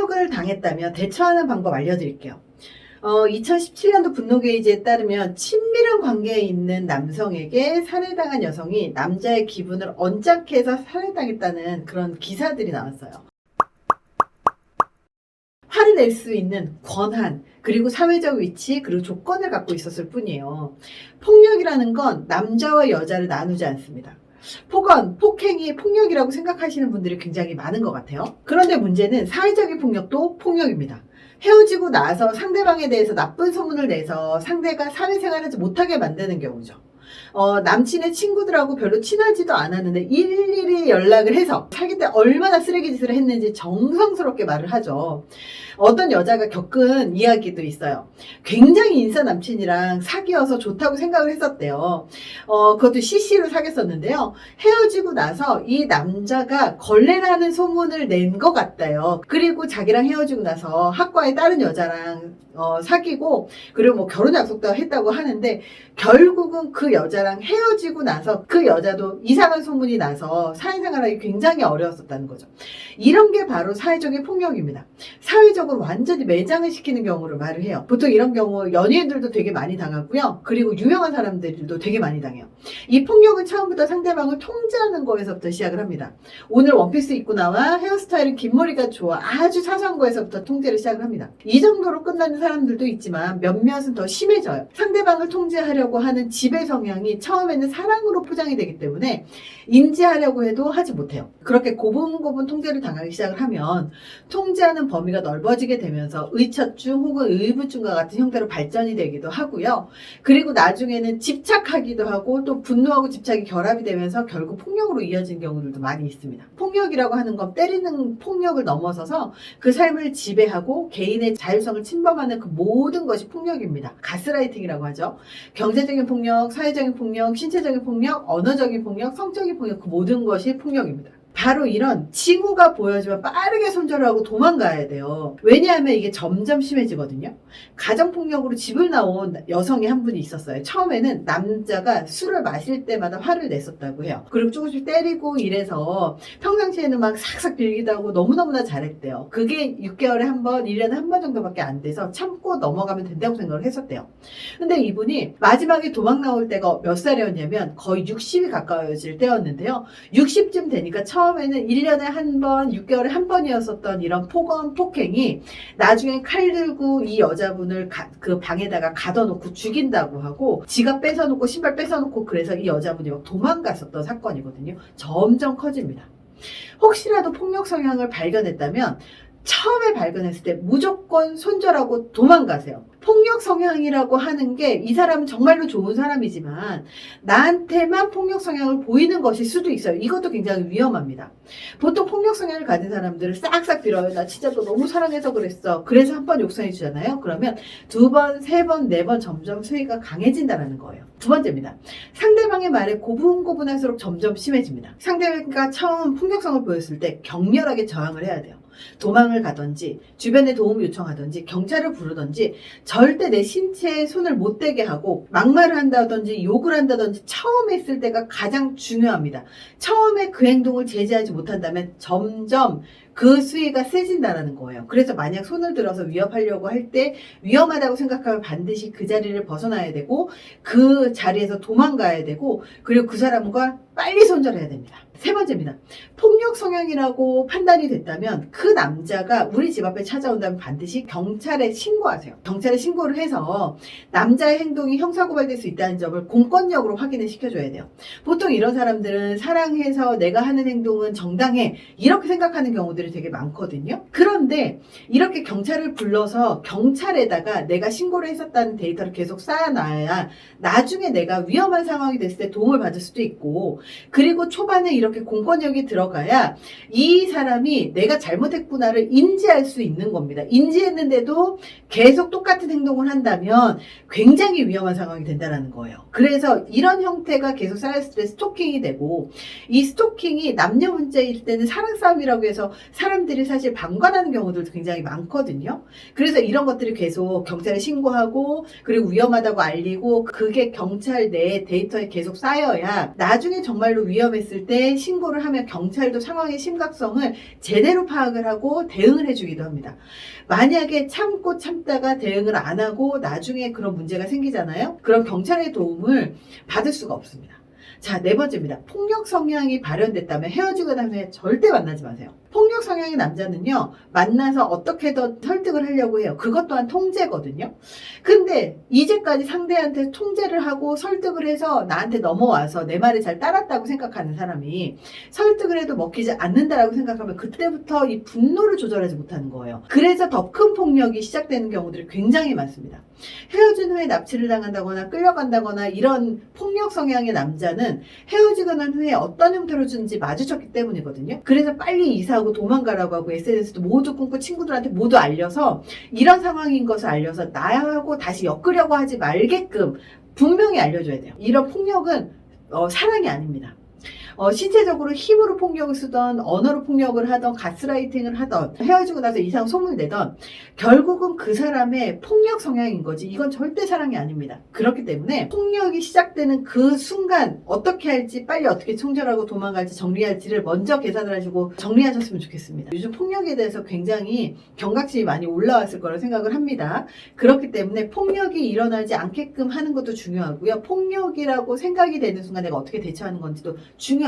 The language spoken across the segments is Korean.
폭력을 당했다면 대처하는 방법 알려드릴게요. 어, 2017년도 분노 게이지에 따르면 친밀한 관계에 있는 남성에게 살해당한 여성이 남자의 기분을 언짢게 해서 살해당했다는 그런 기사들이 나왔어요. 화를 낼 수 있는 권한, 그리고 사회적 위치, 그리고 조건을 갖고 있었을 뿐이에요. 폭력이라는 건 남자와 여자를 나누지 않습니다. 폭언, 폭행이 폭력이라고 생각하시는 분들이 굉장히 많은 것 같아요. 그런데 문제는 사회적인 폭력도 폭력입니다. 헤어지고 나서 상대방에 대해서 나쁜 소문을 내서 상대가 사회생활하지 못하게 만드는 경우죠. 어, 남친의 친구들하고 별로 친하지도 않았는데 일일이 연락을 해서 사귈 때 얼마나 쓰레기 짓을 했는지 정성스럽게 말을 하죠. 어떤 여자가 겪은 이야기도 있어요. 굉장히 인싸 남친이랑 사귀어서 좋다고 생각을 했었대요. 어, 그것도 CC로 사귀었었는데요. 헤어지고 나서 이 남자가 걸레라는 소문을 낸 것 같아요. 그리고 자기랑 헤어지고 나서 학과에 다른 여자랑 어, 사귀고 그리고 뭐 결혼 약속도 했다고 하는데 결국은 그 여자랑 헤어지고 나서 그 여자도 이상한 소문이 나서 사회생활하기 굉장히 어려웠었다는 거죠. 이런 게 바로 사회적인 폭력입니다. 사회적 으로 완전히 매장을 시키는 경우를 말을 해요. 보통 이런 경우 연예인들도 되게 많이 당하고요. 그리고 유명한 사람들도 되게 많이 당해요. 이 폭력은 처음부터 상대방을 통제하는 거에서부터 시작을 합니다. 오늘 원피스 입고 나와 헤어스타일은 긴 머리가 좋아. 아주 사소한 거에서부터 통제를 시작을 합니다. 이 정도로 끝나는 사람들도 있지만 몇몇은 더 심해져요. 상대방을 통제하려고 하는 지배 성향이 처음에는 사랑으로 포장이 되기 때문에 인지하려고 해도 하지 못해요. 그렇게 고분고분 통제를 당하기 시작을 하면 통제하는 범위가 넓어지 게 되면서 의처증 혹은 의부증과 같은 형태로 발전이 되기도 하고요. 그리고 나중에는 집착하기도 하고 또 분노하고 집착이 결합이 되면서 결국 폭력으로 이어진 경우들도 많이 있습니다. 폭력이라고 하는 건 때리는 폭력을 넘어서서 그 삶을 지배하고 개인의 자율성을 침범하는 그 모든 것이 폭력입니다. 가스라이팅이라고 하죠. 경제적인 폭력, 사회적인 폭력, 신체적인 폭력, 언어적인 폭력, 성적인 폭력 그 모든 것이 폭력입니다. 바로 이런 징후가 보여지면 빠르게 손절하고 도망가야 돼요. 왜냐하면 이게 점점 심해지거든요. 가정폭력으로 집을 나온 여성이 한 분이 있었어요. 처음에는 남자가 술을 마실 때마다 화를 냈었다고 해요. 그리고 조금씩 때리고 이래서 평상시에는 막 삭삭 빌기도 하고 너무너무나 잘했대요. 그게 6개월에 한 번, 1년에 한 번 정도밖에 안 돼서 참고 넘어가면 된다고 생각을 했었대요. 근데 이분이 마지막에 도망 나올 때가 몇 살이었냐면 거의 60이 가까워질 때였는데요. 60쯤 되니까 처음에는 1년에 한 번, 6개월에 한 번이었었던 이런 폭언, 폭행이 나중에 칼 들고 이 여자분을 가- 그 방에다가 가둬놓고 죽인다고 하고 지갑 뺏어놓고 신발 뺏어놓고 그래서 이 여자분이 막 도망갔었던 사건이거든요. 점점 커집니다. 혹시라도 폭력 성향을 발견했다면 처음에 발견했을 때 무조건 손절하고 도망가세요. 폭력 성향이라고 하는 게 이 사람은 정말로 좋은 사람이지만 나한테만 폭력 성향을 보이는 것일 수도 있어요. 이것도 굉장히 위험합니다. 보통 폭력 성향을 가진 사람들을 싹싹 빌어요. 나 진짜 너 너무 사랑해서 그랬어. 그래서 한 번 욕설해 주잖아요. 그러면 두 번, 세 번, 네 번 점점 수위가 강해진다는 거예요. 두 번째입니다. 상대방의 말에 고분고분할수록 점점 심해집니다. 상대가 처음 폭력성을 보였을 때 격렬하게 저항을 해야 돼요. 도망을 가든지 주변에 도움을 요청하든지 경찰을 부르든지 절대 내 신체에 손을 못 대게 하고 막말을 한다든지 욕을 한다든지 처음 했을 때가 가장 중요합니다. 처음에 그 행동을 제지하지 못한다면 점점 그 수위가 세진다는 거예요. 그래서 만약 손을 들어서 위협하려고 할 때 위험하다고 생각하면 반드시 그 자리를 벗어나야 되고 그 자리에서 도망가야 되고 그리고 그 사람과 빨리 손절해야 됩니다. 세 번째입니다. 폭력 성향이라고 판단이 됐다면 그 남자가 우리 집 앞에 찾아온다면 반드시 경찰에 신고하세요. 경찰에 신고를 해서 남자의 행동이 형사고발될 수 있다는 점을 공권력으로 확인을 시켜줘야 돼요. 보통 이런 사람들은 사랑해서 내가 하는 행동은 정당해 이렇게 생각하는 경우들이 되게 많거든요. 그런데 이렇게 경찰을 불러서 경찰에다가 내가 신고를 했었다는 데이터를 계속 쌓아놔야 나중에 내가 위험한 상황이 됐을 때 도움을 받을 수도 있고 그리고 초반에 이렇게 공권력이 들어가야 이 사람이 내가 잘못했구나를 인지할 수 있는 겁니다. 인지했는데도 계속 똑같은 행동을 한다면 굉장히 위험한 상황이 된다는 거예요. 그래서 이런 형태가 계속 쌓였을 때 스토킹이 되고 이 스토킹이 남녀 문제일 때는 사랑 싸움이라고 해서 사람들이 사실 방관하는 경우들도 굉장히 많거든요. 그래서 이런 것들이 계속 경찰에 신고하고 그리고 위험하다고 알리고 그게 경찰 내 데이터에 계속 쌓여야 나중에 정말로 위험했을 때 신고를 하면 경찰도 상황의 심각성을 제대로 파악을 하고 대응을 해주기도 합니다. 만약에 참고 참다가 대응을 안 하고 나중에 그런 문제가 생기잖아요. 그럼 경찰의 도움을 받을 수가 없습니다. 자, 네 번째입니다. 폭력 성향이 발현됐다면 헤어지고 난 후에 절대 만나지 마세요. 폭력 성향의 남자는요, 만나서 어떻게든 설득을 하려고 해요. 그것 또한 통제거든요. 근데 이제까지 상대한테 통제를 하고 설득을 해서 나한테 넘어와서 내 말을 잘 따랐다고 생각하는 사람이 설득을 해도 먹히지 않는다라고 생각하면 그때부터 이 분노를 조절하지 못하는 거예요. 그래서 더 큰 폭력이 시작되는 경우들이 굉장히 많습니다. 헤어진 후에 납치를 당한다거나 끌려간다거나 이런 폭력 성향의 남자는 헤어지고 난 후에 어떤 형태로 주는지 마주쳤기 때문이거든요. 그래서 빨리 이사하고 도망가라고 하고 SNS도 모두 끊고 친구들한테 모두 알려서 이런 상황인 것을 알려서 나하고 다시 엮으려고 하지 말게끔 분명히 알려줘야 돼요. 이런 폭력은 어, 사랑이 아닙니다. 어, 신체적으로 힘으로 폭력을 쓰던 언어로 폭력을 하던 가스라이팅을 하던 헤어지고 나서 이상 소문을 내던 결국은 그 사람의 폭력 성향인 거지 이건 절대 사랑이 아닙니다. 그렇기 때문에 폭력이 시작되는 그 순간 어떻게 할지 빨리 어떻게 총절하고 도망갈지 정리할지를 먼저 계산을 하시고 정리하셨으면 좋겠습니다. 요즘 폭력에 대해서 굉장히 경각심이 많이 올라왔을 거라 생각을 합니다. 그렇기 때문에 폭력이 일어나지 않게끔 하는 것도 중요하고요. 폭력이라고 생각이 되는 순간 내가 어떻게 대처하는 건지도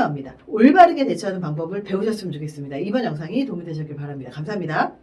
중요합니다. 올바르게 대처하는 방법을 배우셨으면 좋겠습니다. 이번 영상이 도움이 되셨길 바랍니다. 감사합니다.